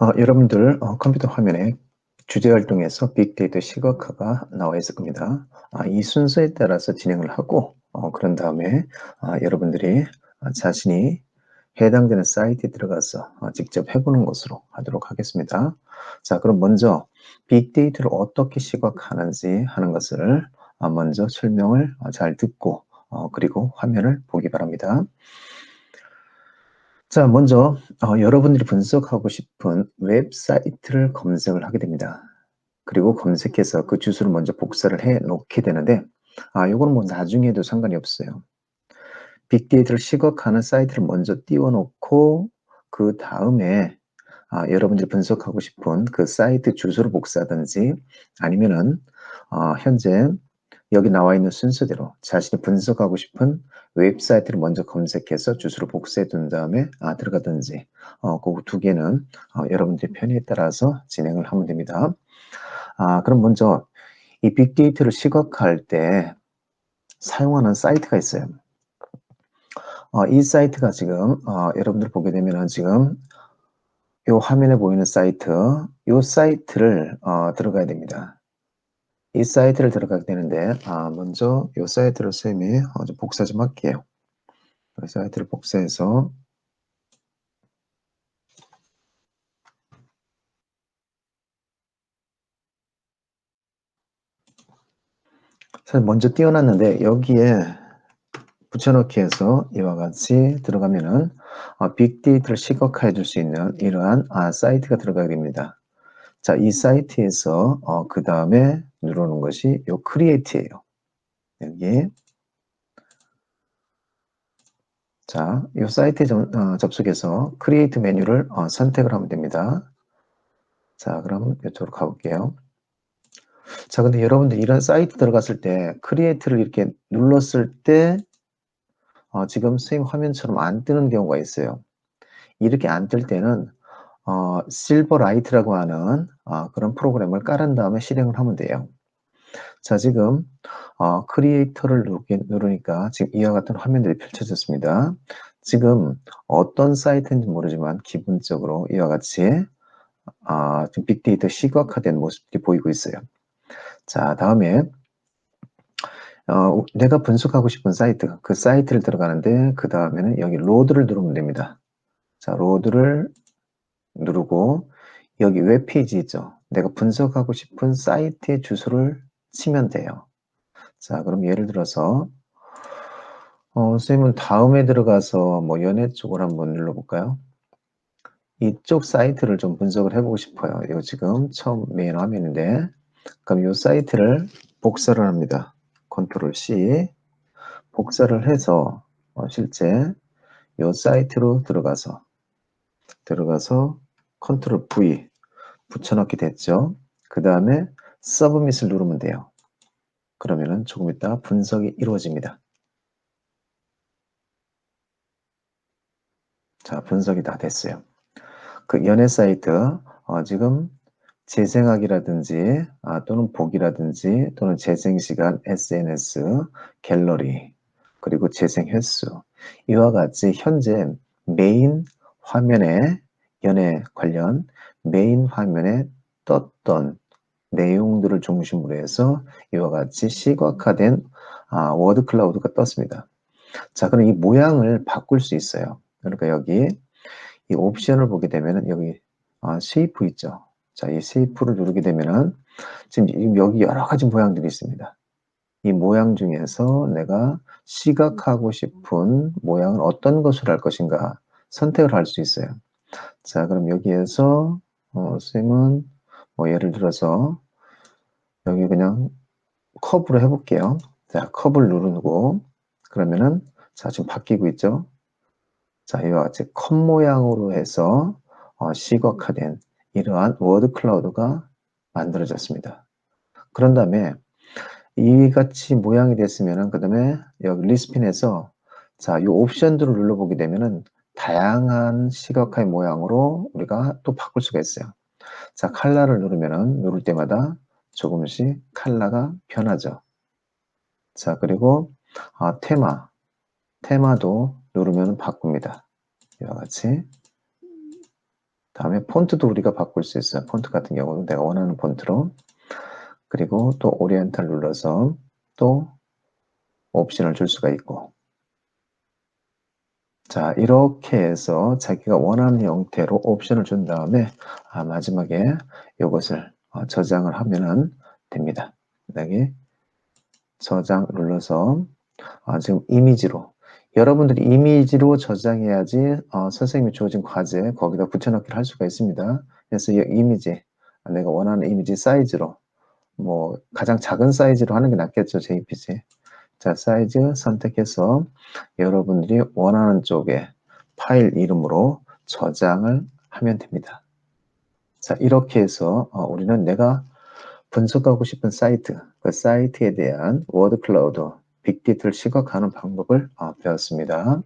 어, 여러분들 어, 컴퓨터 화면에 주제 활동에서 빅데이터 시각화가 나와 있을 겁니다. 아, 이 순서에 따라서 진행을 하고 어, 그런 다음에 아, 여러분들이 아, 자신이 해당되는 사이트에 들어가서 어, 직접 해보는 것으로 하도록 하겠습니다. 자 그럼 먼저 빅데이터를 어떻게 시각화하는지 하는 것을 아, 먼저 설명을 어, 잘 듣고 어, 그리고 화면을 보기 바랍니다. 자, 먼저 어, 여러분들이 분석하고 싶은 웹사이트를 검색을 하게 됩니다. 그리고 검색해서 그 주소를 먼저 복사를 해 놓게 되는데 아, 요거는 뭐 나중에 도 상관이 없어요. 빅데이터를 시각하는 사이트를 먼저 띄워놓고 그 다음에 아, 여러분들이 분석하고 싶은 그 사이트 주소를 복사하든지 아니면은 어, 현재 여기 나와 있는 순서대로 자신이 분석하고 싶은 웹사이트를 먼저 검색해서 주소를 복사해 둔 다음에 아, 들어가든지 어, 그두 개는 어, 여러분들의 편의에 따라서 진행을 하면 됩니다. 아, 그럼 먼저 이 빅데이터를 시각화할 때 사용하는 사이트가 있어요. 어, 이 사이트가 지금 어, 여러분들 보게 되면 지금 이 화면에 보이는 사이트, 이 사이트를 어, 들어가야 됩니다. 이 사이트를 들어가게 되는데 아, 먼저 이 사이트를 쌤이 어, 좀 복사 좀 할게요. 이 사이트를 복사해서 먼저 띄워놨는데 여기에 붙여넣기 해서 이와 같이 들어가면은 어, 빅데이터를 시각화해 줄 수 있는 이러한 아, 사이트가 들어가게 됩니다. 자, 이 사이트에서 어, 그 다음에 누르는 것이 요 크리에이트예요. 여기 자, 이 사이트에 점, 어, 접속해서 크리에이트 메뉴를 어, 선택을 하면 됩니다. 자, 그럼 이쪽으로 가볼게요. 자, 근데 여러분들 이런 사이트 들어갔을 때 크리에이트를 이렇게 눌렀을 때 어, 지금 선생님 화면처럼 안 뜨는 경우가 있어요. 이렇게 안 뜰 때는 어, 실버라이트라고 하는 어, 그런 프로그램을 깔은 다음에 실행을 하면 돼요. 자, 지금 어, 크리에이터를 누르니까 지금 이와 같은 화면들이 펼쳐졌습니다. 지금 어떤 사이트인지 모르지만 기본적으로 이와 같이 어, 빅데이터 시각화된 모습이 보이고 있어요. 자, 다음에 어, 내가 분석하고 싶은 사이트, 그 사이트를 들어가는데 그 다음에는 여기 로드를 누르면 됩니다. 자, 로드를 누르고 여기 웹페이지 있죠. 내가 분석하고 싶은 사이트의 주소를 치면 돼요. 자, 그럼 예를 들어서 어, 선생님은 다음에 들어가서 뭐 연애 쪽을 한번 눌러볼까요? 이쪽 사이트를 좀 분석을 해보고 싶어요. 이거 지금 처음 메인 화면인데 그럼 이 사이트를 복사를 합니다. 컨트롤 C 복사를 해서 어, 실제 이 사이트로 들어가서 들어가서 컨트롤 V 붙여넣기 됐죠. 그 다음에 서브밋을 누르면 돼요. 그러면은 조금 있다 분석이 이루어집니다. 자, 분석이 다 됐어요. 그 연애 사이트, 어, 지금 재생하기라든지 아, 또는 보기라든지 또는 재생 시간, SNS, 갤러리, 그리고 재생 횟수 이와 같이 현재 메인 화면에 연애 관련 메인 화면에 떴던 내용들을 중심으로 해서 이와 같이 시각화된 아, 워드 클라우드가 떴습니다. 자, 그럼 이 모양을 바꿀 수 있어요. 그러니까 여기 이 옵션을 보게 되면 여기 아, 쉐이프 있죠. 자, 이 쉐이프를 누르게 되면은 지금 여기 여러 가지 모양들이 있습니다. 이 모양 중에서 내가 시각하고 싶은 모양은 어떤 것을 할 것인가 선택을 할 수 있어요. 자, 그럼 여기에서 어, 쌤은 뭐 예를 들어서 여기 그냥 컵으로 해볼게요. 자, 컵을 누르고 그러면은 자 지금 바뀌고 있죠. 자 이와 같이 컵 모양으로 해서 어, 시각화된 이러한 워드 클라우드가 만들어졌습니다. 그런 다음에 이같이 모양이 됐으면은 그 다음에 여기 리스핀에서 자, 이 옵션들을 눌러보게 되면은 다양한 시각화의 모양으로 우리가 또 바꿀 수가 있어요. 자, 칼라를 누르면은 누를 때마다 조금씩 칼라가 변하죠. 자, 그리고 아, 테마. 테마도 누르면 바꿉니다. 이와 같이. 다음에 폰트도 우리가 바꿀 수 있어요. 폰트 같은 경우는 내가 원하는 폰트로 그리고 또 오리엔탈 눌러서 또 옵션을 줄 수가 있고 자 이렇게 해서 자기가 원하는 형태로 옵션을 준 다음에 아, 마지막에 이것을 어, 저장을 하면 됩니다. 여기 저장 눌러서 아, 지금 이미지로 여러분들이 이미지로 저장해야지 어, 선생님이 주어진 과제 거기다 붙여넣기를 할 수가 있습니다. 그래서 이 이미지 내가 원하는 이미지 사이즈로 뭐 가장 작은 사이즈로 하는 게 낫겠죠 JPG 자 사이즈 선택해서 여러분들이 원하는 쪽에 파일 이름으로 저장을 하면 됩니다. 자 이렇게 해서 어, 우리는 내가 분석하고 싶은 사이트 그 사이트에 대한 워드 클라우드 빅데이터를 시각화하는 방법을 어, 배웠습니다